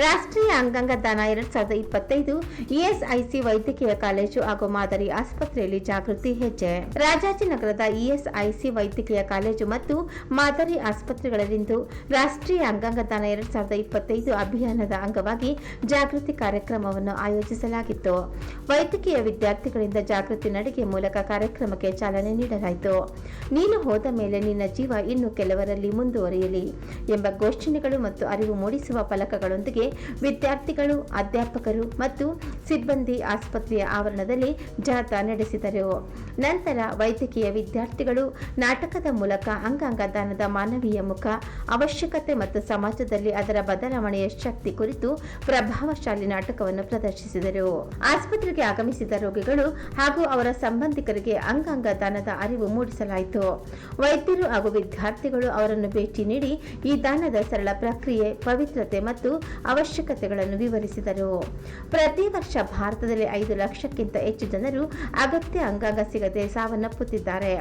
ರಾಷ್ಟ್ರೀಯ ಅಂಗಾಂಗ ದಾನ ಎರಡ್ ಸಾವಿರದ ಇಪ್ಪತ್ತೈದು ಇಎಸ್ಐಸಿ ವೈದ್ಯಕೀಯ ಕಾಲೇಜು ಹಾಗೂ ಮಾದರಿ ಆಸ್ಪತ್ರೆಯಲ್ಲಿ ಜಾಗೃತಿ ಹೆಜ್ಜೆ. ರಾಜಾಜಿನಗರದ ಇಎಸ್ಐಸಿ ವೈದ್ಯಕೀಯ ಕಾಲೇಜು ಮತ್ತು ಮಾದರಿ ಆಸ್ಪತ್ರೆಗಳಲ್ಲಿಂದು ರಾಷ್ಟ್ರೀಯ ಅಂಗಾಂಗ ದಾನ ಎರಡ್ ಸಾವಿರದ ಇಪ್ಪತ್ತೈದು ಅಭಿಯಾನದ ಅಂಗವಾಗಿ ಜಾಗೃತಿ ಕಾರ್ಯಕ್ರಮವನ್ನು ಆಯೋಜಿಸಲಾಗಿತ್ತು. ವೈದ್ಯಕೀಯ ವಿದ್ಯಾರ್ಥಿಗಳಿಂದ ಜಾಗೃತಿ ನಡಿಗೆ ಮೂಲಕ ಕಾರ್ಯಕ್ರಮಕ್ಕೆ ಚಾಲನೆ ನೀಡಲಾಯಿತು. ನೀನು ಹೋದ ಮೇಲೆ ನಿನ್ನ ಜೀವ ಇನ್ನು ಕೆಲವರಲ್ಲಿ ಮುಂದುವರಿಯಲಿ ಎಂಬ ಘೋಷಣೆಗಳು ಮತ್ತು ಅರಿವು ಮೂಡಿಸುವ ಫಲಕಗಳೊಂದಿಗೆ ವಿದ್ಯಾರ್ಥಿಗಳು, ಅಧ್ಯಾಪಕರು ಮತ್ತು ಸಿಬ್ಬಂದಿ ಆಸ್ಪತ್ರೆಯ ಆವರಣದಲ್ಲಿ ಜಾಥಾ ನಡೆಸಿದರು. ನಂತರ ವೈದ್ಯಕೀಯ ವಿದ್ಯಾರ್ಥಿಗಳು ನಾಟಕದ ಮೂಲಕ ಅಂಗಾಂಗ ದಾನದ ಮಾನವೀಯ ಮುಖ, ಅವಶ್ಯಕತೆ ಮತ್ತು ಸಮಾಜದಲ್ಲಿ ಅದರ ಬದಲಾವಣೆಯ ಶಕ್ತಿ ಕುರಿತು ಪ್ರಭಾವಶಾಲಿ ನಾಟಕವನ್ನು ಪ್ರದರ್ಶಿಸಿದರು. ಆಸ್ಪತ್ರೆಗೆ ಆಗಮಿಸಿದ ರೋಗಿಗಳು ಹಾಗೂ ಅವರ ಸಂಬಂಧಿಕರಿಗೆ ಅಂಗಾಂಗ ದಾನದ ಅರಿವು ಮೂಡಿಸಲಾಯಿತು. ವೈದ್ಯರು ಹಾಗೂ ವಿದ್ಯಾರ್ಥಿಗಳು ಅವರನ್ನು ಭೇಟಿ ನೀಡಿ ಈ ದಾನದ ಸರಳ ಪ್ರಕ್ರಿಯೆ, ಪವಿತ್ರತೆ ಮತ್ತು ಅವಶ್ಯಕತೆಗಳನ್ನು ವಿವರಿಸಿದರು. ಪ್ರತಿ ವರ್ಷ ಭಾರತದಲ್ಲಿ ಐದು ಲಕ್ಷಕ್ಕಿಂತ ಹೆಚ್ಚು ಜನರು ಅಗತ್ಯ ಅಂಗಾಂಗ ಸಿಗದೆ ಸಾವನ್ನಪ್ಪುತ್ತಿದ್ದಾರೆ.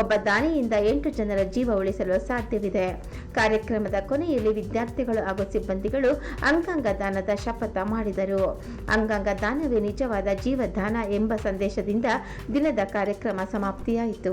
ಒಬ್ಬ ದಾನಿಯಿಂದ ಎಂಟು ಜನರ ಜೀವ ಉಳಿಸಲು ಸಾಧ್ಯವಿದೆ. ಕಾರ್ಯಕ್ರಮದ ಕೊನೆಯಲ್ಲಿ ವಿದ್ಯಾರ್ಥಿಗಳು ಹಾಗೂ ಸಿಬ್ಬಂದಿಗಳು ಅಂಗಾಂಗ ದಾನದ ಶಪಥ ಮಾಡಿದರು. ಅಂಗಾಂಗ ದಾನವೇ ನಿಜವಾದ ಜೀವದಾನ ಎಂಬ ಸಂದೇಶದಿಂದ ದಿನದ ಕಾರ್ಯಕ್ರಮ ಸಮಾಪ್ತಿಯಾಯಿತು.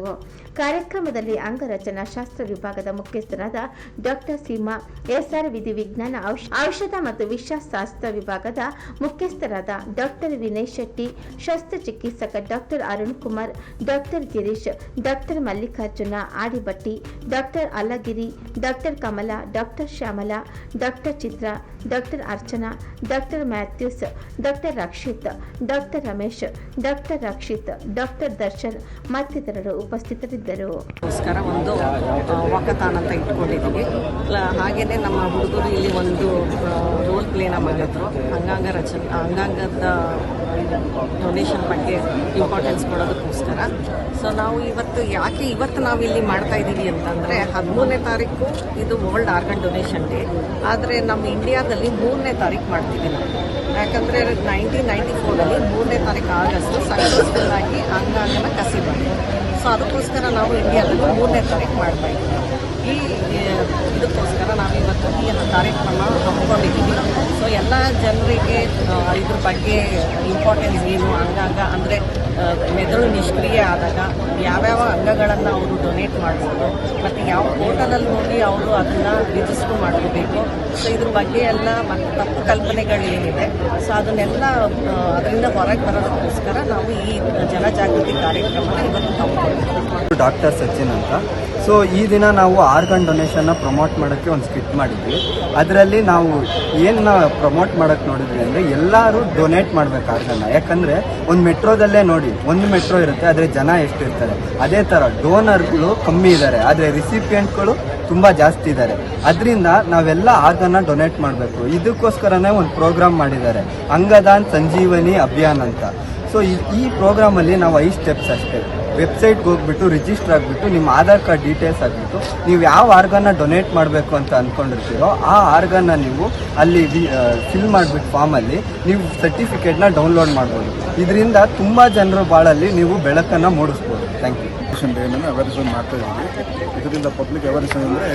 ಕಾರ್ಯಕ್ರಮದಲ್ಲಿ ಅಂಗರಚನಾ ಶಾಸ್ತ್ರ ವಿಭಾಗದ ಮುಖ್ಯಸ್ಥರಾದ ಡಾಕ್ಟರ್ ಸೀಮಾ, ಎಸ್ಆರ್ ವಿಧಿ ವಿಜ್ಞಾನ, ಔಷ- ಔಷಧ ಮತ್ತು ವಿಷಶಾಸ್ತ್ರ ವಿಭಾಗದ ಮುಖ್ಯಸ್ಥರಾದ doctor Vinay Shetty ಶಸ್ತ್ರಚಿಕಿತ್ಸಕ doctor Arun Kumar doctor Girish doctor Mallikarjuna Adibatti doctor Allagiri doctor Kamala, doctor Shyamala, doctor Chitra, doctor Archana, doctor Mathews, doctor Rakshit, doctor Ramesh, doctor Rakshit, doctor Darshan ಮತ್ತಿತರರು ಉಪಸ್ಥಿತರಿದ್ದರು. ಒಂದು ವಾಕಥಾನ್ ಅಂತ ಇಟ್ಕೊಂಡಿದ್ದೀವಿ ಹಾಗೇನೆ ನಮ್ಮ ಹುಡುಗರು ಇಲ್ಲಿ ಒಂದು ರೋಲ್ ಪ್ಲೇನ ಮಾಡಿದ್ರು. ಅಂಗಾಂಗ ರಚನೆ, ಅಂಗಾಂಗದ ಡೊನೇಷನ್ ಬಗ್ಗೆ ಇಂಪಾರ್ಟೆನ್ಸ್ ಕೊಡೋದಕ್ಕೋಸ್ಕರ. ಸೊ ನಾವು ಇವತ್ತು ಯಾಕೆ ಇವತ್ತು ನಾವು ಇಲ್ಲಿ ಮಾಡ್ತಾ ಇದ್ದೀವಿ ಅಂತಂದರೆ ಹದಿಮೂರನೇ ತಾರೀಕು ಇದು ವರ್ಲ್ಡ್ ಆರ್ಗನ್ ಡೊನೇಷನ್ ಡೇ ಆದರೆ ನಮ್ಮ ಇಂಡಿಯಾದಲ್ಲಿ ಮೂರನೇ ತಾರೀಕು ಮಾಡ್ತೀವಿ ನಾವು. ಯಾಕಂದರೆ ನೈನ್ಟೀನ್ ನೈಂಟಿ ಫೋರಲ್ಲಿ ಮೂರನೇ ತಾರೀಕು ಆಗಸ್ಟು ಸಕ್ಸಸ್ಫುಲ್ ಆಗಿ ಅಂಗಾಂಗನ ಕಸಿ ಮಾಡಿದ್ವಿ ಸೊ ಅದಕ್ಕೋಸ್ಕರ ನಾವು ಇಂಡಿಯಾದಲ್ಲಿ ಮೂರನೇ ತಾರೀಕು ಮಾಡ್ತಾ ಇದ್ದೀವಿ. ಈ ಇದಕ್ಕೋಸ್ಕರ ನಾವು ಇವತ್ತು ಈ ಕಾರ್ಯಕ್ರಮ ಹಮ್ಮಿಕೊಂಡಿದ್ದೀವಿ. ಸೊ ಎಲ್ಲ ಜನರಿಗೆ ಇದ್ರ ಬಗ್ಗೆ ಇಂಪಾರ್ಟೆನ್ಸ್ ಏನು? ಅಂಗಾಂಗ ಅಂದರೆ ಮೆದುಳು ನಿಷ್ಕ್ರಿಯ ಆದಾಗ ಯಾವ್ಯಾವ ಅಂಗಗಳನ್ನು ಅವರು ಡೊನೇಟ್ ಮಾಡ್ಬೋದು, ಮತ್ತು ಯಾವ ಪೋರ್ಟಲಲ್ಲಿ ಹೋಗಿ ಅವರು ಅದನ್ನು ರಿಜಿಸ್ಟರ್ ಮಾಡ್ಕೋಬೇಕು? ಸೊ ಇದ್ರ ಬಗ್ಗೆ ಎಲ್ಲ ಮತ್ತು ತಪ್ಪು ಕಲ್ಪನೆಗಳು ಏನಿದೆ ಸೊ ಅದನ್ನೆಲ್ಲ ಅದರಿಂದ ಹೊರಗೆ ಬರೋದಕ್ಕೋಸ್ಕರ ನಾವು ಈ ಜನಜಾಗೃತಿ ಕಾರ್ಯಕ್ರಮನ ಇವತ್ತು ಹಮ್ಮಿಕೊಂಡಿದ್ದೀವಿ. ಡಾಕ್ಟರ್ ಸಚಿನ್ ಅಂತ. ಸೊ ಈ ದಿನ ನಾವು ಆರ್ಗನ್ ಡೊನೇಷನ್ನ ಪ್ರಮೋಟ್ ಮಾಡೋಕ್ಕೆ ಒಂದು ಸ್ಕಿಟ್ ಮಾಡಿದ್ವಿ. ಅದರಲ್ಲಿ ನಾವು ಏನು ಪ್ರಮೋಟ್ ಮಾಡೋಕ್ಕೆ ನೋಡಿದ್ವಿ ಅಂದರೆ ಎಲ್ಲರೂ ಡೊನೇಟ್ ಮಾಡಬೇಕು ಆರ್ಗನ್ನ. ಯಾಕಂದರೆ ಒಂದು ಮೆಟ್ರೋದಲ್ಲೇ ನೋಡಿ, ಒಂದು ಮೆಟ್ರೋ ಇರುತ್ತೆ, ಆದರೆ ಜನ ಎಷ್ಟು ಇರ್ತಾರೆ ಅದೇ ಥರ ಡೋನರ್ಗಳು ಕಮ್ಮಿ ಇದ್ದಾರೆ ಆದರೆ ರಿಸಿಪಿಯೆಂಟ್ಗಳು ತುಂಬ ಜಾಸ್ತಿ ಇದ್ದಾರೆ ಅದರಿಂದ ನಾವೆಲ್ಲ ಆರ್ಗನ್ನ ಡೊನೇಟ್ ಮಾಡಬೇಕು. ಇದಕ್ಕೋಸ್ಕರನೇ ಒಂದು ಪ್ರೋಗ್ರಾಮ್ ಮಾಡಿದ್ದಾರೆ. ಅಂಗದಾನ್ ಸಂಜೀವನಿ ಅಭಿಯಾನ್ ಅಂತ. ಸೊ ಈ ಪ್ರೋಗ್ರಾಮಲ್ಲಿ ನಾವು ಐದು ಸ್ಟೆಪ್ಸ್ ಅಷ್ಟೇ. ವೆಬ್ಸೈಟ್ಗೆ ಹೋಗ್ಬಿಟ್ಟು ರಿಜಿಸ್ಟರ್ ಆಗಿಬಿಟ್ಟು, ನಿಮ್ಮ ಆಧಾರ್ ಕಾರ್ಡ್ ಡೀಟೇಲ್ಸ್ ಆಗಿಬಿಟ್ಟು, ನೀವು ಯಾವ ಆರ್ಗನ್ನ ಡೊನೇಟ್ ಮಾಡಬೇಕು ಅಂತ ಅಂದ್ಕೊಂಡಿರ್ತೀರೋ ಆ ಆರ್ಗನ್ನ ನೀವು ಅಲ್ಲಿ ಫಿಲ್ ಮಾಡಿಬಿಟ್ಟು ಫಾರ್ಮಲ್ಲಿ ನೀವು ಸರ್ಟಿಫಿಕೇಟ್ನ ಡೌನ್ಲೋಡ್ ಮಾಡ್ಬೋದು. ಇದರಿಂದ ತುಂಬ ಜನರ ಬಾಳಲ್ಲಿ ನೀವು ಬೆಳಕನ್ನು ಮೂಡಿಸ್ಬೋದು. ಥ್ಯಾಂಕ್ ಯು ಡೇನ ಅವೇರ್ನೆಸ್ ಮಾಡ್ತಾ ಇದ್ದೀವಿ. ಇದರಿಂದ ಪಬ್ಲಿಕ್ ಅವೇರ್ನೆಸ್ ಅಂದರೆ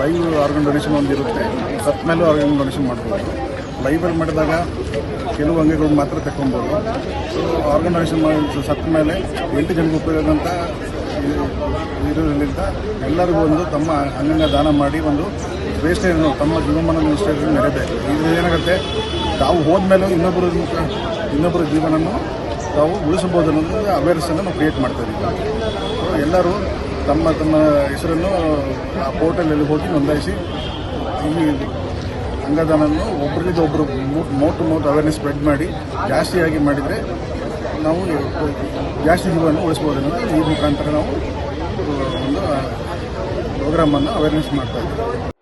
ಲೈವ್ ಆರ್ಗನ್ ಡೊನೇಷನ್ ಒಂದು ಇರುತ್ತೆ ಸತ್ ಮೇಲೂ ಆರ್ಗನ್ ಡೊನೇಷನ್ ಮಾಡ್ಬೋದು. ಲೈವಲ್ಲಿ ಮಾಡಿದಾಗ ಕೆಲವು ಅಂಗಗಳು ಮಾತ್ರ ತಗೊಬೋದು ಆರ್ಗನೈಸೇಷನ್ ಮಾಡಿ ಸತ್ತ ಮೇಲೆ ಎಂಟು ಜನಕ್ಕೆ ಉಪಯೋಗ ಅಂತ ಇರೋದ್ರಿಂದ ಎಲ್ಲರಿಗೂ ಒಂದು ತಮ್ಮ ಅಂಗಂಗ ದಾನ ಮಾಡಿ ಒಂದು ವೇಸ್ಟ್ ತಮ್ಮ ಜೀವಮಾನ ವೇಸ್ಟೇಜ್ ನಡೆಯಬೇಕು. ಇದರಿಂದ ಏನಾಗುತ್ತೆ? ತಾವು ಹೋದ್ಮೇಲೆ ಇನ್ನೊಬ್ಬರ ಇನ್ನೊಬ್ಬರ ಜೀವನವನ್ನು ತಾವು ಉಳಿಸಬಹುದು ಅನ್ನೋದು ಅವೇರ್ನೆಸ್ಸನ್ನು ನಾವು ಕ್ರಿಯೇಟ್ ಮಾಡ್ತಾ ಇದ್ದೀವಿ. ಎಲ್ಲರೂ ತಮ್ಮ ತಮ್ಮ ಹೆಸರನ್ನು ಆ ಪೋರ್ಟಲಲ್ಲಿ ಹೋಗಿ ನೋಂದಾಯಿಸಿ ಈ ಅಂಗದಾನವನ್ನು ಒಬ್ಬರಿಂದ ಒಬ್ಬರು ಮೋಟ್ ಮೋಟ್ ಅವೇರ್ನೆಸ್ ಸ್ಪ್ರೆಡ್ ಮಾಡಿ ಜಾಸ್ತಿಯಾಗಿ ಮಾಡಿದರೆ ನಾವು ಜಾಸ್ತಿ ಜೀವವನ್ನು ಉಳಿಸ್ಬೋದು ಅನ್ನೋದು ಈ ಮುಖಾಂತರ ನಾವು ಒಂದು ಪ್ರೋಗ್ರಾಮನ್ನು ಅವೇರ್ನೆಸ್ ಮಾಡ್ತಾ ಇದ್ದೀವಿ.